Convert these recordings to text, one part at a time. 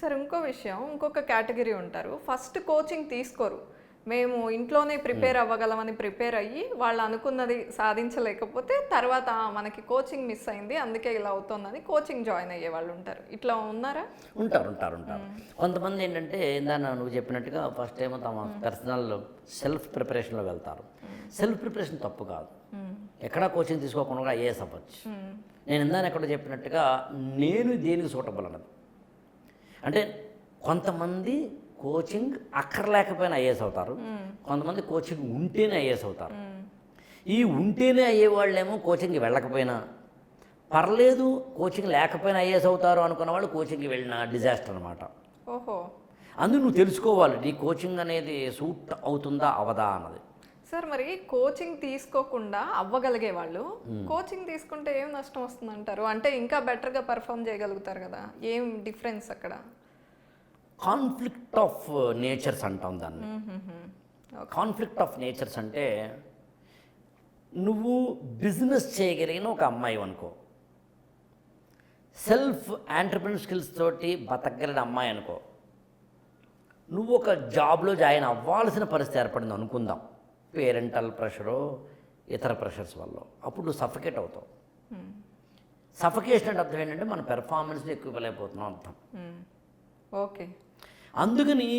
Sir ఇంకో విషయం ఇంకొక కేటగిరీ ఉంటారు. ఫస్ట్ కోచింగ్ తీసుకోరు. మేము ఇంట్లోనే ప్రిపేర్ అవ్వగలమని ప్రిపేర్ అయ్యి వాళ్ళు అనుకున్నది సాధించలేకపోతే తర్వాత "ఆ, మనకి కోచింగ్ మిస్ అయింది అందుకే ఇలా అవుతుందని కోచింగ్ జాయిన్ అయ్యే వాళ్ళు ఉంటారు. ఇట్లా ఉన్నారా? ఉంటారు ఉంటారు ఉంటారు. కొంతమంది ఏంటంటే ఇందాక నువ్వు చెప్పినట్టుగా ఫస్ట్ ఏమో తమ పర్సనల్ సెల్ఫ్ ప్రిపరేషన్లో వెళ్తారు. సెల్ఫ్ ప్రిపరేషన్ తప్పు కాదు. ఎక్కడా కోచింగ్ తీసుకోకుండా కూడా ఐఏఎస్ అవ్వచ్చు. నేను ఇందాక ఎక్కడ చెప్పినట్టుగా నేను దేనికి సూటబుల్ అన్నది అంటే కొంతమంది కోచింగ్ అక్కర్లేకపోయినా ఐఏఎస్ అవుతారు. కొంతమంది కోచింగ్ ఉంటేనే ఐఏఎస్ అవుతారు. ఈ ఉంటేనే అయ్యేవాళ్ళేమో కోచింగ్కి వెళ్ళకపోయినా. పర్లేదు కోచింగ్ లేకపోయినా ఐఏఎస్ అవుతారు అనుకున్న వాళ్ళు కోచింగ్కి వెళ్ళిన డిజాస్టర్ అనమాట ఓహో. అందుకు నువ్వు తెలుసుకోవాలి నీ కోచింగ్ అనేది సూట్ అవుతుందా అవదా అన్నది. సార్ మరి కోచింగ్ తీసుకోకుండా అవ్వగలిగే వాళ్ళు కోచింగ్ తీసుకుంటే ఏం నష్టం వస్తుంది అంటారు అంటే ఇంకా బెటర్గా పర్ఫామ్ చేయగలుగుతారు కదా ఏం డిఫరెన్స్ అక్కడ? కాన్ఫ్లిక్ట్ ఆఫ్ నేచర్స్ అంటాం దాన్ని. కాన్ఫ్లిక్ట్ ఆఫ్ నేచర్స్ అంటే నువ్వు బిజినెస్ చేయగలిగిన ఒక అమ్మాయి అనుకో. సెల్ఫ్ ఆంటర్ప్రినర్ స్కిల్స్ తోటి బతకగలిగిన అమ్మాయి అనుకో. నువ్వు ఒక జాబ్లో జాయిన్ అవ్వాల్సిన పరిస్థితి ఏర్పడింది అనుకుందాం. పేరెంటల్ ప్రెషరో ఇతర ప్రెషర్స్ వల్ల. అప్పుడు నువ్వు సఫకేట్ అవుతావు. సఫకేషన్ అంటే అర్థం ఏంటంటే మన పెర్ఫార్మెన్స్ని ఎక్కువ ఇవ్వలేకపోతున్నాం అర్థం. ఓకే అందుకని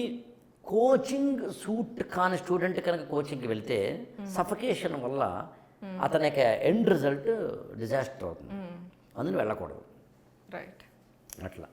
కోచింగ్ సూట్ కాని స్టూడెంట్ కనుక కోచింగ్కి వెళ్తే సఫకేషన్ వల్ల అతని యొక్క ఎండ్ రిజల్ట్ డిజాస్టర్ అవుతుంది. అందుకని వెళ్ళకూడదు. రైట్ అట్లా.